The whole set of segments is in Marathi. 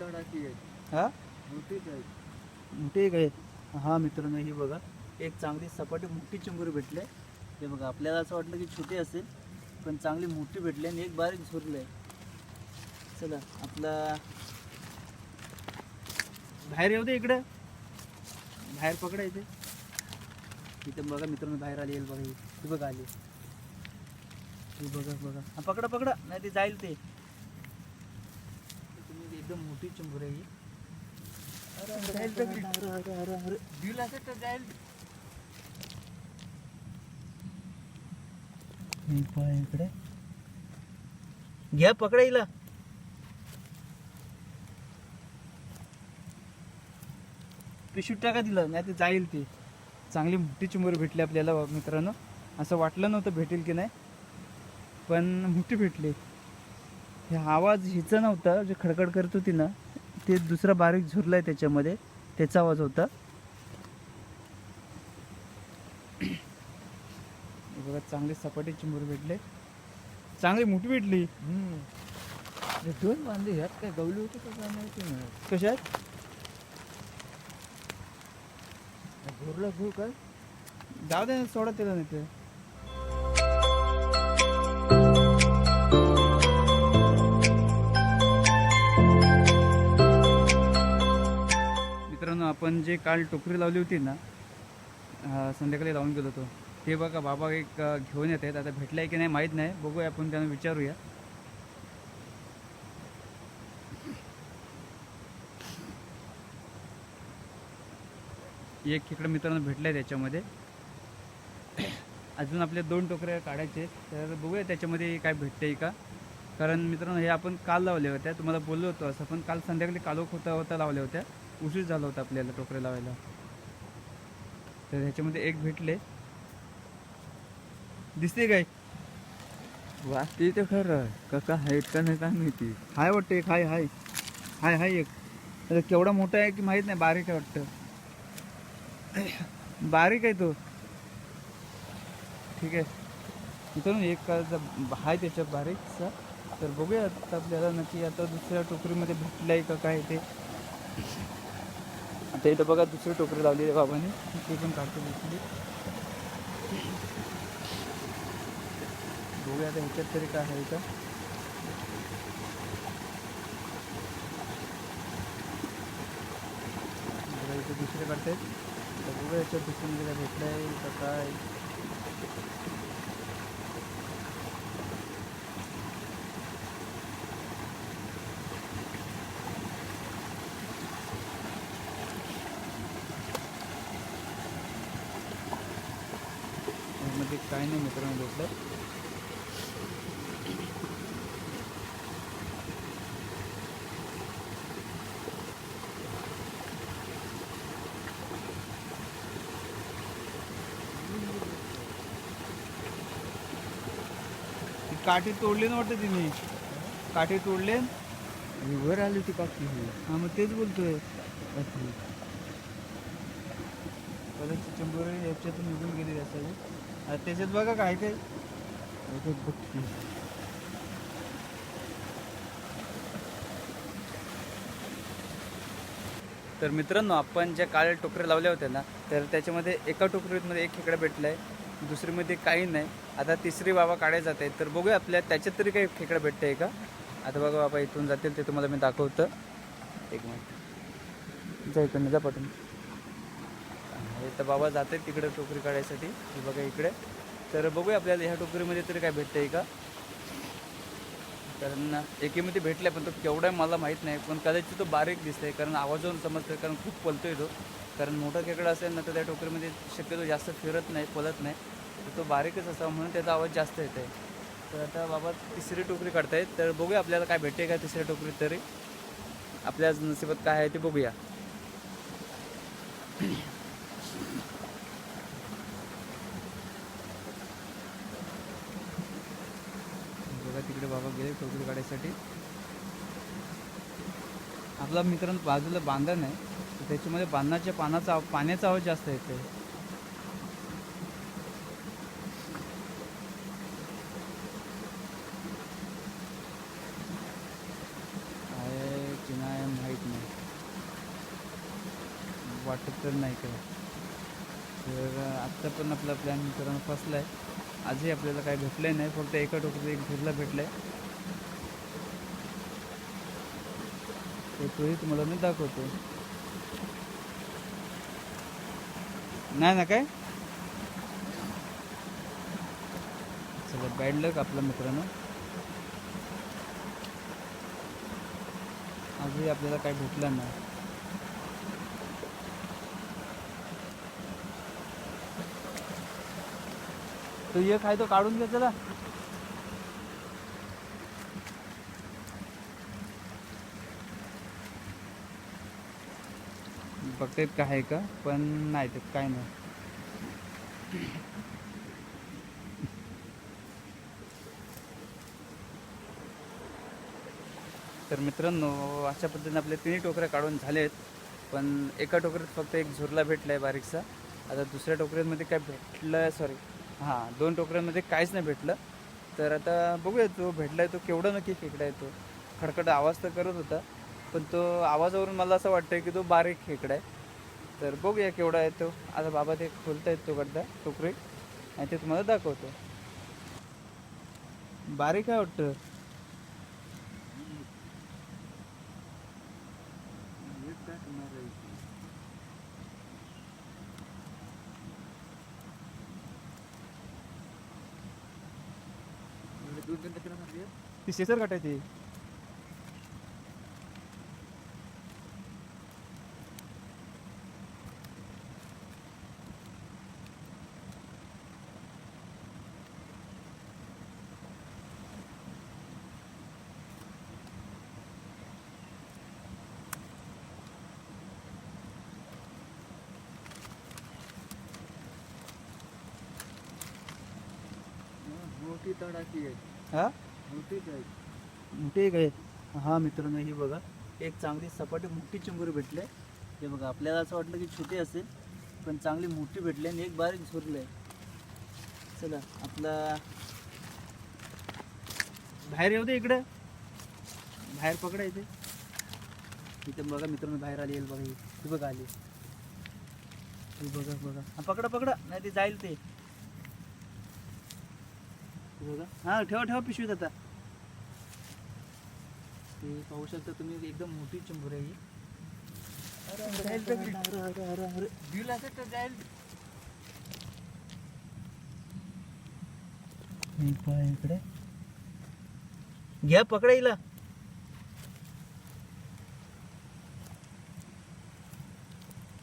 तडाखी आहे हा? मोठीच आहे मोठी हा मित्रांनो ही बघा. एक चांगली सपाटी मोठी चिंबोरी भेटले. हे बघा आपल्याला असं वाटलं की छोटी असेल पण चांगली मोठी भेटली आणि एक बारीक झुरलं आहे. चला आपला बाहेर येऊ दे इकडं. बाहेर पकडा इथे. इथे बघा मित्रांनो बाहेर आली बघा ही. ही बघा आली ही बघा बघा. हा पकडा पकडा. नाही ते जाईल ते. एकदम मोठी चिंबोरी आहे ही. दिल असेल तर जाईल. इकडे. घ्या पकडा हिला. पिशूट टाका दिलं नाही ते जाईल ती. चांगली मोठी चिंबोरी भेटली आपल्याला मित्रांनो. असं वाटलं नव्हतं भेटेल की नाही पण मोठी भेटली. हे आवाज हिचा नव्हता जे खडखड करत होती ना ते दुसरा बारीक झुरलाय त्याच्यामध्ये त्याचा आवाज होता. बघा चांगली सपाटी चिंबोरी भेटले. चांगली मोठी भेटली. दोन बांधे ह्यात काय गवली होती का कशात? घोरला घेऊ काय? जाऊ दे सोडा त्याला नाही ते आपण जे काल टोकरी लावली होती ना संध्याकाळी लावून गेलो होतो. ते बघा बाबा एक घेऊन येत आहेत. आता आहे की नाही माहीत नाही. बघूया आपण त्यांना विचारूया. एक खेकडं मित्रांनो भेटलं आहे त्याच्यामध्ये. अजून आपल्या दोन टोकऱ्या काढायचे तर बघूया त्याच्यामध्ये काय भेटते का. कारण मित्रांनो हे आपण काल लावले होत्या. तुम्हाला बोललो होतो असं. पण काल संध्याकाळी कालोख होता होता लावल्या होत्या. उशीर झाला होता आपल्याला टोकऱ्या लावायला. तर ह्याच्यामध्ये एक भेटले. दिसते काय? वाटते ते खरं. कसा हाईट का नाही काय माहिती हाय वाटतं एक हाय हाय. हाय हाय एक. आता केवढा मोठा आहे की माहीत नाही बारीक आहे वाटतं. बारीक आहे तो. ठीक आहे. मित्रांनो एक का आहे त्याच्या बारीकचा. तर बघूया आता आपल्याला नक्की आता दुसऱ्या टोकरीमध्ये भेटलं आहे का काय ते. आता इथं बघा दुसरी टोकरी लावली आहे बाबांनी. ती पण काढतो दुसरी बघूया आता ह्याच्यात तरी काय आहे का बघा इथे दुसरे काढतायत. तर बघूया याच्यात दुसरी काय भेटलं आहे का काय. यामध्ये काय नाही मित्रांनो भेटलं. ती काठी तोडली ना वाटतं तिने? काठी तोडले? वर आली ती पाकी ही हा मग तेच बोलतोय. कदाचित चंबोर याच्यातून निघून गेलेली असावी. त्याच्यात बघा काय ते. तर मित्रांनो आपण ज्या काळ्या टोकऱ्या लावल्या होत्या ना तर त्याच्यामध्ये एका टोकरीमध्ये एक खेकडा भेटला आहे दुसरीमध्ये काही नाही. आता तिसरी बाबा काढायला जात आहे. तर बघूया आपल्या त्याच्यात तरी काही खेकडा भेटतं आहे का? आता बघा बाबा इथून जातील ते तुम्हाला मी दाखवतं. एक मिनिट. जा इकडनं जा पाठवून हे तर बाबा जात आहेत तिकडे टोकरी काढायसाठी हे बघा इकडे. तर बघूया आपल्याला ह्या टोकरीमध्ये तरी काय भेटतं आहे का? कारण एकेमध्ये भेटलाय पण तो केवढा आहे मला माहीत नाही. पण कदाचित तो बारीक दिसतंय कारण आवाजावरून समजतं कारण खूप पलतोय तो. कारण मोठा खेकडा असेल ना तर त्या टोकरीमध्ये शक्यतो जास्त फिरत नाही पलत नाही. तर तो बारीकच असावा म्हणून त्याचा आवाज जास्त येत आहे तर आता बाबा तिसरी टोकरी काढतायत. तर बघूया आपल्याला काय भेटते का तिसऱ्या टोकरीत तरी. आपल्या नशिबात काय आहे ते बघूया बघा तिकडे बाबा गेले टोकरी काढायसाठी. आपला मित्रांनो बाजूला बांधण आहे. त्याच्यामध्ये बांधणाच्या पानाचा पाण्याचा आवाज जास्त येते काय की नाही माहीत वाटत तर नाही काय तर आत्ता पण आपला प्लॅन मित्रांनो फसला आहे आजही आपल्याला काय भेटलं नाही. फक्त एका टोकरी एक झुरला भेटला आहे तर तोही तुम्हाला मी दाखवतो नाही ना काय? चला बॅड लक आपल्या मित्रांनो. आजही आपल्याला काय भेटलं नाही. तो एक आहे तो काढून घे त्याला बघतायत काय आहे का? पण नाही ते काय नाही. तर मित्रांनो अशा पद्धतीने आपले तिन्ही टोकऱ्या काढून झालेत पण एका टोकऱ्यात फक्त एक झुरला भेटला आहे बारीकसा. आता दुसऱ्या टोकऱ्यांमध्ये काय भेटलं सॉरी हां दोन टोकऱ्यांमध्ये काहीच नाही भेटलं. तर आता बघूया तो भेटला आहे तो केवढा नक्की खेकडा आहे तो. खडखड आवाज तर करत होता. पण तो आवाजावरून मला असं वाटतं की तो बारीक खेकडा आहे. तर बघूया केवढा आहे तो. आता बाबा ते खोलतायत तो करता टोकरी. आणि ते तुम्हाला दाखवतो. बारीक आहे वाटतं. ती शेसर काटायची मोठी आहे हा? मोठीच आहे आहे हा मित्रांनो ही बघा. एक चांगली सपाटी मोठी चिंबोरी भेटले. हे बघा आपल्याला असं वाटलं की छोटी असेल पण चांगली मोठी भेटली आणि एक बारीक झुरलं. आहे चला आपला बाहेर येऊ दे इकडं. बाहेर पकडा इथे. इथे बघा मित्रांनो बाहेर आली बघा ही. ती बघा आली. ती बघा बघा. हा पकडा पकडा. नाही ते जाईल ते. हे ठेवा ठेवा पिशवीत आता ते पाहू शकता तुम्ही एकदम मोठी चिंबूर आहे. बिल असेल तर जाईल. इकडे. घ्या पकडा हिला.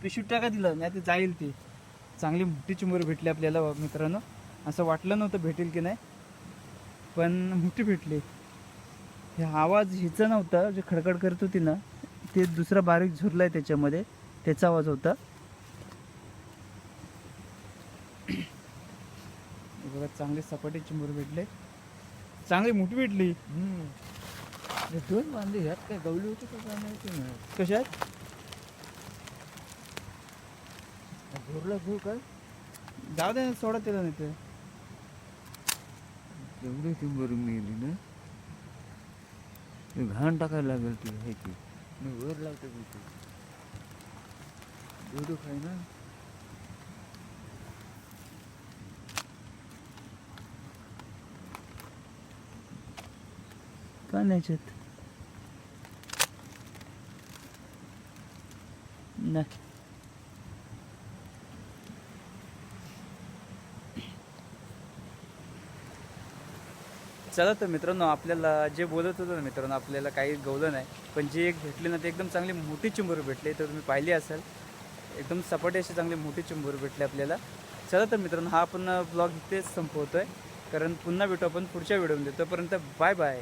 पिशवीत टाका दिलं नाही ते जाईल ते. चांगली मोठी चिंबोरी भेटली आपल्याला मित्रांनो. असं वाटलं नव्हतं भेटेल की नाही. पण मोठी भेटली हे आवाज हिचा नव्हता जे खडखड करत होती ना ते दुसरा बारीक झुरलाय त्याच्यामध्ये त्याचा आवाज होता. बघा चांगली सपाटी चिंबोर भेटले. चांगली मोठी भेटली. दोन बांधे ह्यात काय गवली होती का काय कशात? झोरला घेऊ काय? जाऊ दे ना सोडा त्याला नाही ते एवढी टिंबर मिळाली ना? ते घाण टाकायला लागेल ती ह्याची मी वर लावतो तिथे दूध खाय ना? का नाही. चला तर मित्रांनो आपल्याला जे बोलत होतं ना मित्रांनो आपल्याला काही गवलं नाही पण जे एक भेटले ना ते एकदम चांगली मोठी चिंबूर भेटली तर तुम्ही पाहिली असाल. एकदम सपाटी अशी चांगली मोठी चिंबूर भेटली आपल्याला. चला तर मित्रांनो हा आपण ब्लॉग इथेच आहे कारण पुन्हा भेटू आपण पुढच्या व्हिडिओमध्ये. तोपर्यंत बाय बाय.